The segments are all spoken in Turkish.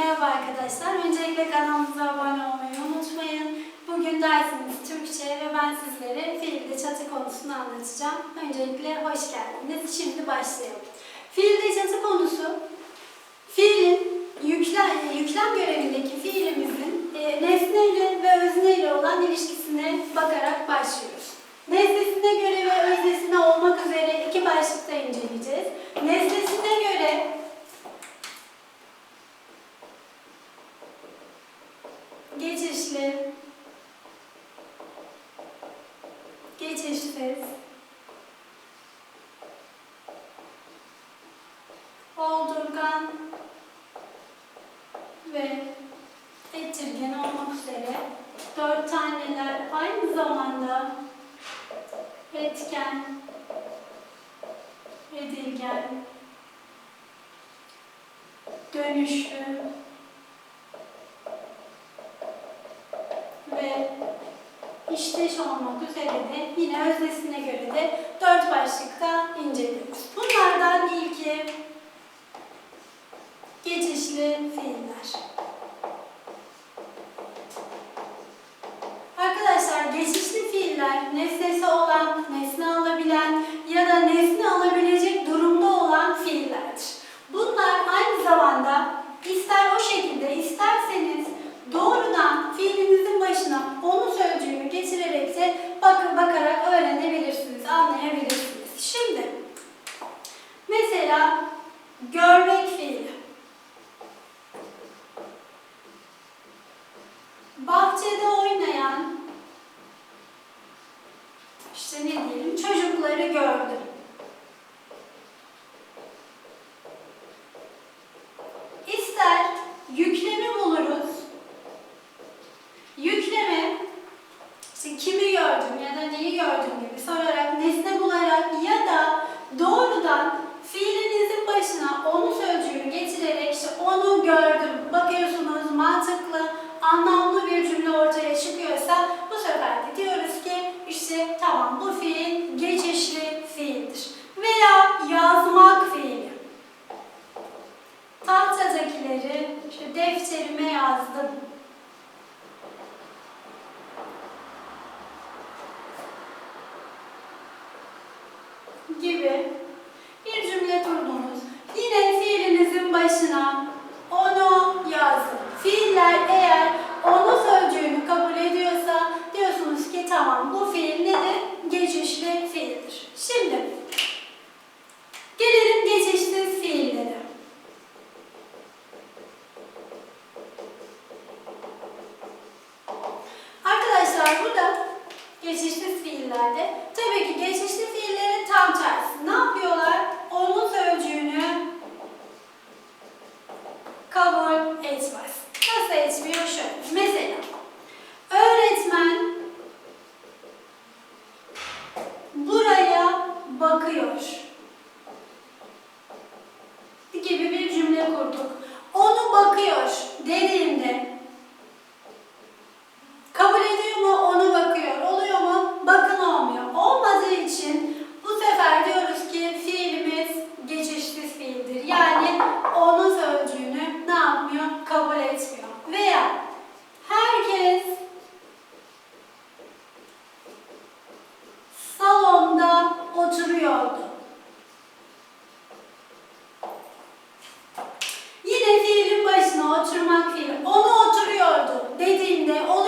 Merhaba arkadaşlar. Öncelikle kanalımıza abone olmayı unutmayın. Bugün dersimiz Türkçe ve ben sizlere fiilde çatı konusunu anlatacağım. Öncelikle hoş geldiniz. Şimdi başlayalım. Fiilde çatı konusu, fiilin yüklem, yüklem görevindeki fiilimizin e, nesneyle ve özneyle olan ilişkisine bakarak başlıyoruz. Nesnesine göre ve öznesine olmak üzere iki başlıkta inceleyeceğiz. Nesnesine göre geçişli, geçişsiz, oldurgan ve ettirgen olmak üzere dört taneler aynı zamanda etken, edilgen, dönüşlü, ve işteş olmak üzere de yine öznesine göre de dört başlıkta inceliyoruz. Bunlardan ilki geçişli fiiller. Arkadaşlar geçişli fiiller nesnesi olan, nesne alabilen ya da nesne alabilecek durumda olan fiillerdir. Bunlar aynı zamanda ister o şekilde isterseniz doğrudan fiilinizin başına onun sözcüğünü geçirerek de bakın bakarak öğrenebilirsiniz, anlayabilirsiniz. Şimdi mesela görmek bir cümle ortaya bakıyor oturmak fiili. Onu oturuyordu dediğimde o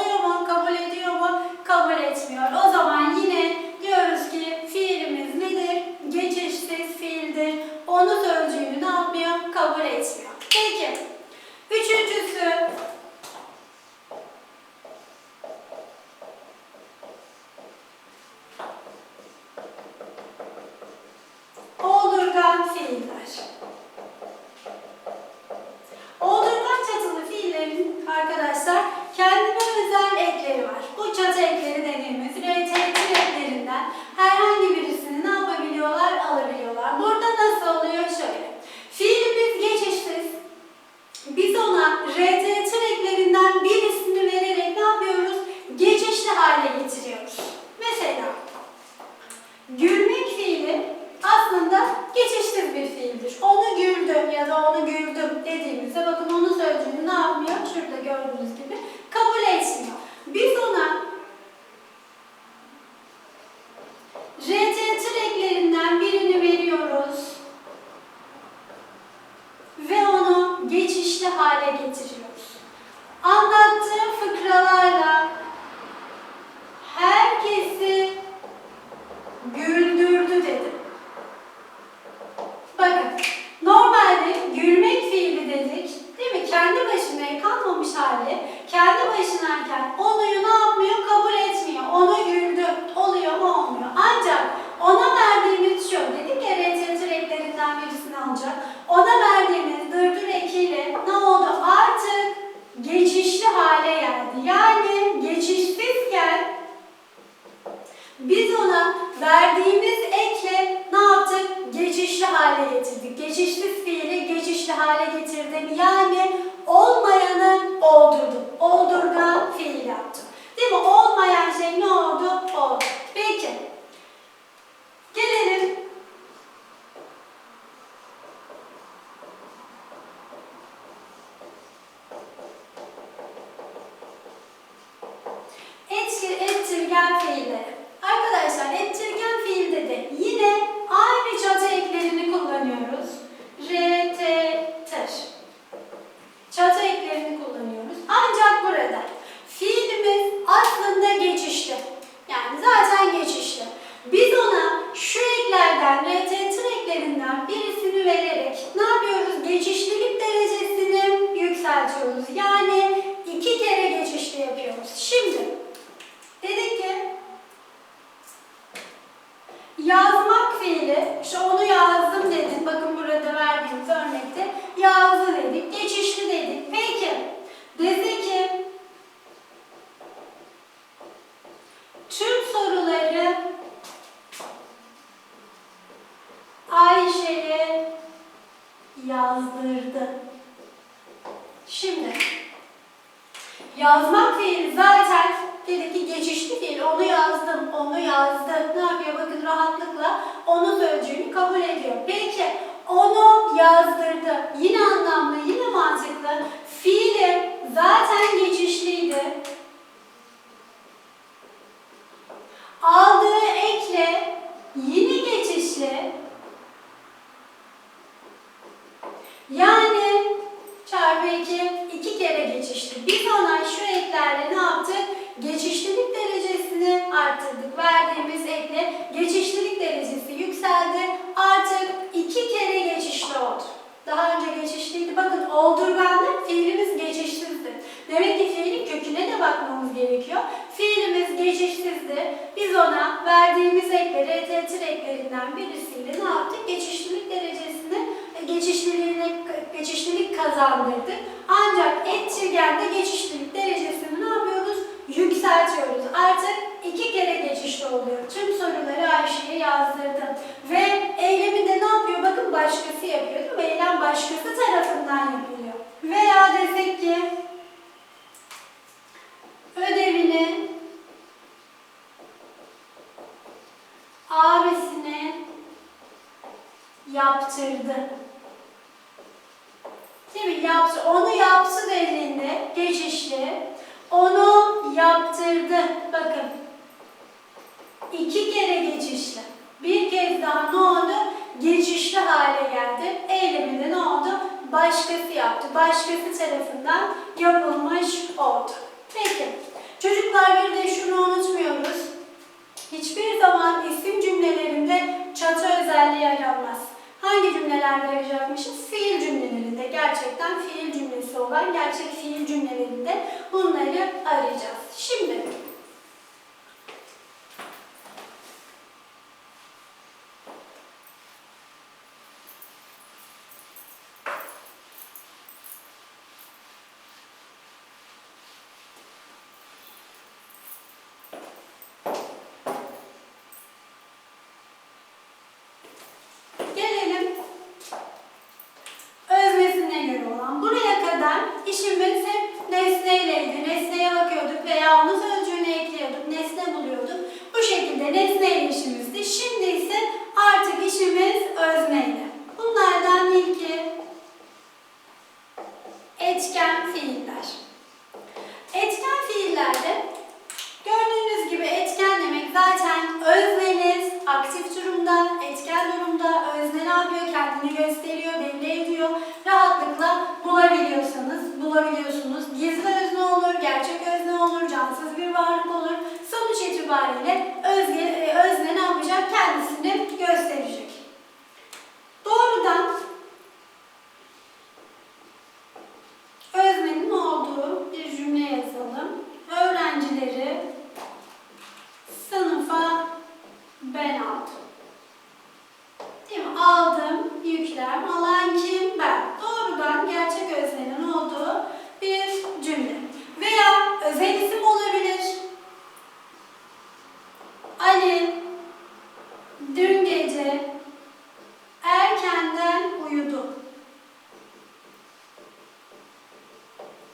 kabul ediyor. Peki onu yazdırdı. Yine anlamlı, yine mantıklı. Fiili zaten geçişliydi. Aldığı ekle yine geçişli. Yani çarpı 2, iki kere geçişli. Biz ona şu eklerle ne yaptık? Geçişlilik derecesini arttırdık. Verdiğimiz ekle geçişlilik yükseldi. Artık iki kere geçişli oldu. Daha önce geçişliydi. Bakın oldurganlık fiilimiz geçişsizdi. Demek ki fiilin köküne de bakmamız gerekiyor. Fiilimiz geçişsizdi. Biz ona verdiğimiz ekleri, RT eklerinden birisiyle ne yaptık? Geçişlilik derecesini, geçişliliğine, geçişlilik kazandırdık. Ancak etçirgende geçişlilik derecesini ne yapıyoruz? Yükseltiyoruz. Artık iki kere geçişli oluyor. Tüm soruları Ayşe'ye yazdırdım. Ve eylemi de ne yapıyor? Bakın başkası yapıyor değil mi? Eylem başkası tarafından yapılıyor. Veya desek ki ödevini abisine yaptırdı. Değil mi? Yaptı. Onu yaptı dediğinde geçişli. Onu yaptırdı. Bakın. İki kere geçişli. Bir kez daha ne oldu? Geçişli hale geldi. Eyleminde ne oldu? Başkası yaptı. Başkası tarafından yapılmış oldu. Peki. Çocuklar bir de şunu unutmuyoruz. Hiçbir zaman isim cümlelerinde çatı özelliği aranmaz. Hangi cümlelerde arayacakmışız? Fiil cümlelerinde. Gerçekten fiil cümlesi olan gerçek fiil cümlelerinde bunları arayacağız. Şimdi Gelelim öznesine göre olan. Buraya kadar işimiz hep nesneyleydi. Nesneye bakıyorduk veya onun sözcüğünü ekliyorduk, nesne buluyorduk. Bu şekilde nesneyle işimizdi. Şimdi ise artık işimiz özneyle. Bunlardan ilki etken fiiller. güzel durumda. Özne ne yapıyor? Kendini gösteriyor, belli ediyor. Rahatlıkla bulabiliyorsanız bulabiliyorsunuz. Gizli özne olur, gerçek özne olur, cansız bir varlık olur. Sonuç itibariyle özge, e, özne ne yapacak? Kendisini gösterecek. Doğrudan öznenin olduğu bir cümle yazalım. Öğrencileri sınıfa ben aldım. Değil mi? Aldım, yüklem, alan kim? Ben. Doğrudan gerçek öznenin olduğu bir cümle. Veya özel isim olabilir. Ali dün gece erkenden uyudu.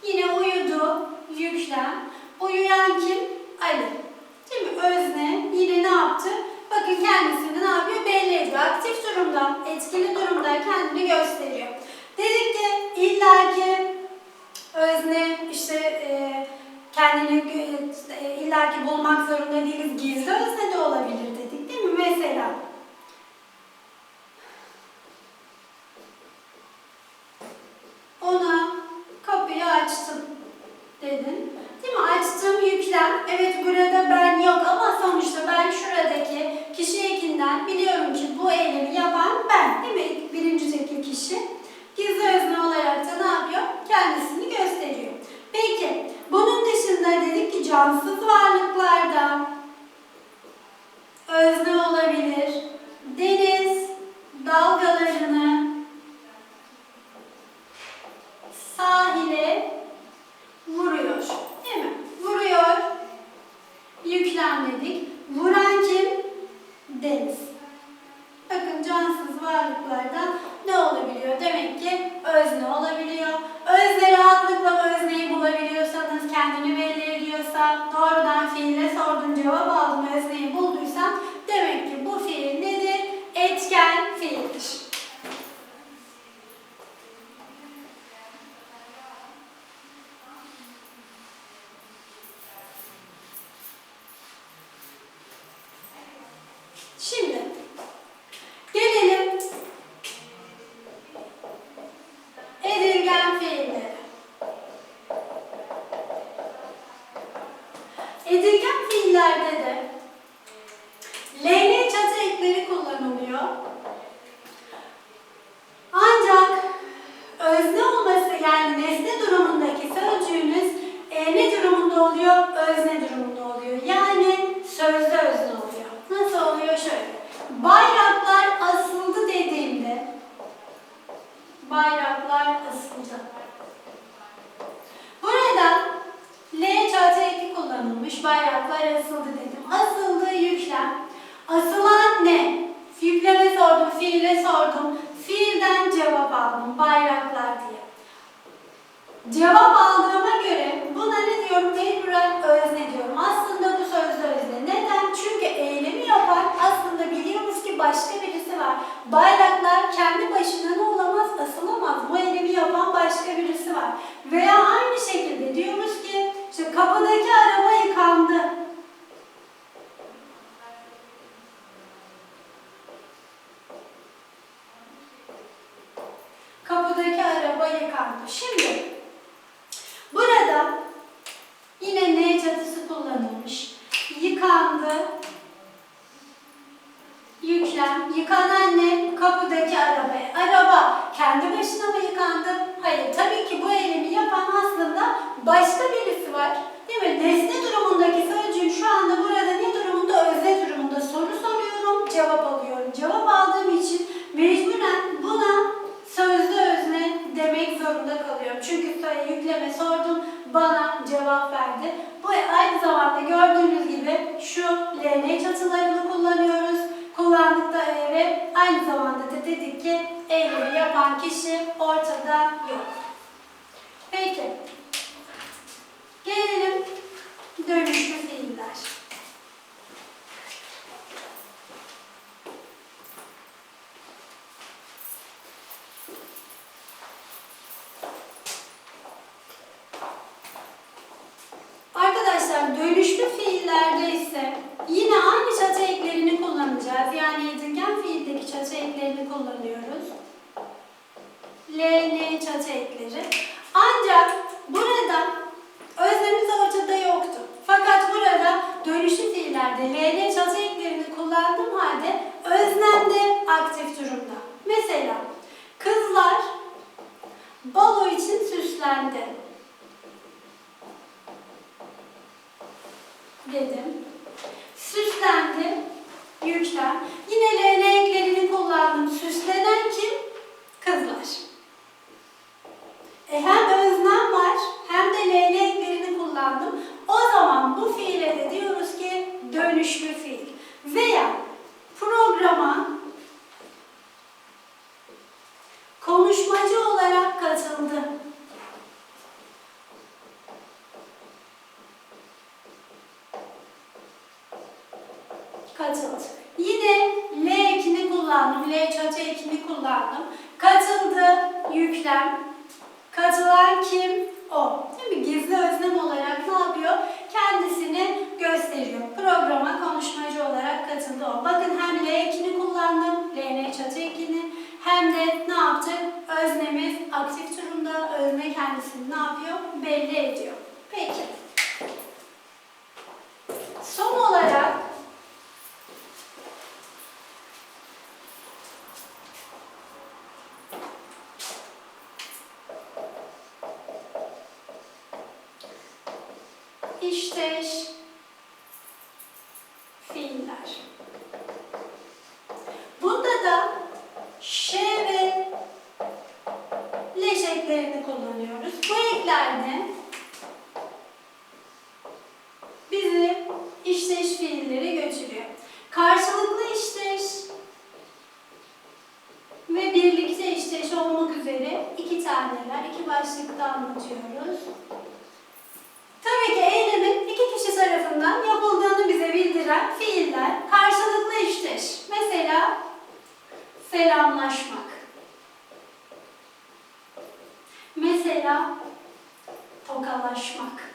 Yine uyudu, yüklem. Uyuyan kim? Ali. Değil mi? Özne yine ne yaptı? Bakın kendisini ne yapıyor? Belli ediyor. Aktif durumda, etkili durumda kendini gösteriyor. Dedik ki illaki özne işte e, kendini e, illaki değiliz. Gizli özne de olabilir dedik değil mi? Mesela ona kapıyı açtım dedin. Değil mi? Açtım yüklem. Evet burada ben yok ama sonuçta ben şuradaki kişi ekinden biliyorum ki bu eylemi yapan ben. Değil mi? Birinci tekil kişi. Gizli özne olarak da ne yapıyor? Kendisini gösteriyor. Peki bunun dışında dedik ki cansız varlıklarda özne olabilir. Deniz dalgalarını sahile vuruyor. Değil mi? Vuruyor. Yüklem dedik. Vuran kim? Deniz. Bakın cansız varlıklardan ne olabiliyor? Demek ki özne olabiliyor. Özne rahatlıkla özneyi bulabiliyorsanız, kendini belli ediyorsa, doğrudan fiile sordum cevap aldım, özneyi bulduysam demek ki bu fiil nedir? Etken fiildir. Şimdi gelelim edilgen fiillere. Edilgen fiillerde de LN çatı ekleri kullanılıyor. Ancak özne olması yani nesne durumundaki sözcüğünüz e, ne durumunda oluyor? Özne durumunda oluyor. Yani sözde özne oluyor. Nasıl oluyor? Şöyle. Bayraklar asıldı dediğimde bayraklar asıldı. Burada L çatı eki kullanılmış. Bayraklar asıldı dedim. Asıldı yüklem. Asılan ne? Yükleme sordum, fiile sordum. Fiilden cevap aldım. Bayraklar diye. Cevap aldığıma göre buna ne diyorum? Mecburen özne diyorum. Aslında bu sözde özne. Neden? Çünkü eylemi yapan aslında biliyoruz ki başka birisi var. Bayraklar kendi başına ne olamaz? Asılamaz. Bu eylemi yapan başka birisi var. Veya aynı şekilde diyoruz ki işte kapıdaki araba yıkandı. Kapıdaki araba yıkandı. Şimdi burada yine ne çatısı kullanılmış. Yıkandı. Yüklem. Yıkanan ne? Kapıdaki arabaya. Araba kendi başına mı yıkandı? Hayır. Tabii ki bu eylemi yapan aslında başka birisi var. Değil mi? Nesne durumundaki sözcüğün şu anda burada ne durumunda? Özne durumunda. Soru soruyorum, cevap alıyorum. Cevap aldığım için mecburen buna sözlü özne demek zorunda kalıyorum. Çünkü sayı yükleme sordum, bana cevap verdi. Bu aynı zamanda gördüğünüz gibi şu LN çatılarını kullanıyoruz. Kullandık da e, ve aynı zamanda da dedik ki eylemi yapan kişi ortada yok. Peki. Gelelim dönüşlü fiiller. Arkadaşlar dönüşlü fiillerde ise Yine aynı çatı eklerini kullanacağız. Yani edingen fiildeki çatı eklerini kullanıyoruz. L, N çatı ekleri. Ancak burada öznemiz ortada yoktu. Fakat burada L, N çatı eklerini kullandığım halde öznem de aktif durumda. Mesela kızlar balo için süslendi. Dedim. Süslendi. Yüklem. Yine L, N eklerini kullandım. Süslenen kim? Kızlar. E hem öznem var hem de L, N eklerini kullandım. O zaman bu fiile de diyoruz ki dönüşlü fiil. Veya programa konuşmacı olarak katıldı. Yine L ekini kullandım. L çatı ekini kullandım. Katıldı, yüklem. Katılan kim? O. Değil mi? Gizli öznem olarak ne yapıyor? Kendisini gösteriyor. Programa konuşmacı olarak katıldı o. Bakın hem L ekini kullandım. L, N çatı ekini. Hem de ne yaptık? Öznemiz aktif durumda. Özne kendisini ne yapıyor? Belli ediyor. Peki. Son olarak İşteş fiiller. Bunda da ş ve leş eklerini kullanıyoruz. Bu eklerde bizi işteş fiilleri götürüyor. Karşılıklı işteş ve birlikte işteş olmak üzere iki taneler, iki başlıkta anlatıyoruz. Tabii ki eylemin iki kişi tarafından yapıldığını bize bildiren fiiller karşılıklı işteş. Mesela selamlaşmak. Mesela tokalaşmak.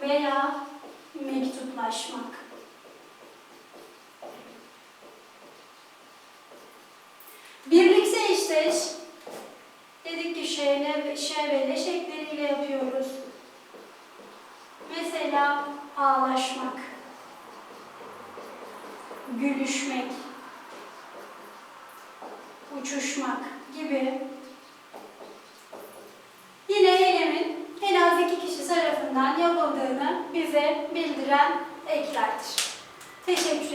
Veya mektuplaşmak. Birlikte işteş Dedik ki şeyle ve şey ve leş ekleriyle yapıyoruz. Mesela ağlaşmak, gülüşmek, uçuşmak gibi. Yine eylemin en az iki kişi tarafından yapıldığını bize bildiren eklerdir. Teşekkür ederim.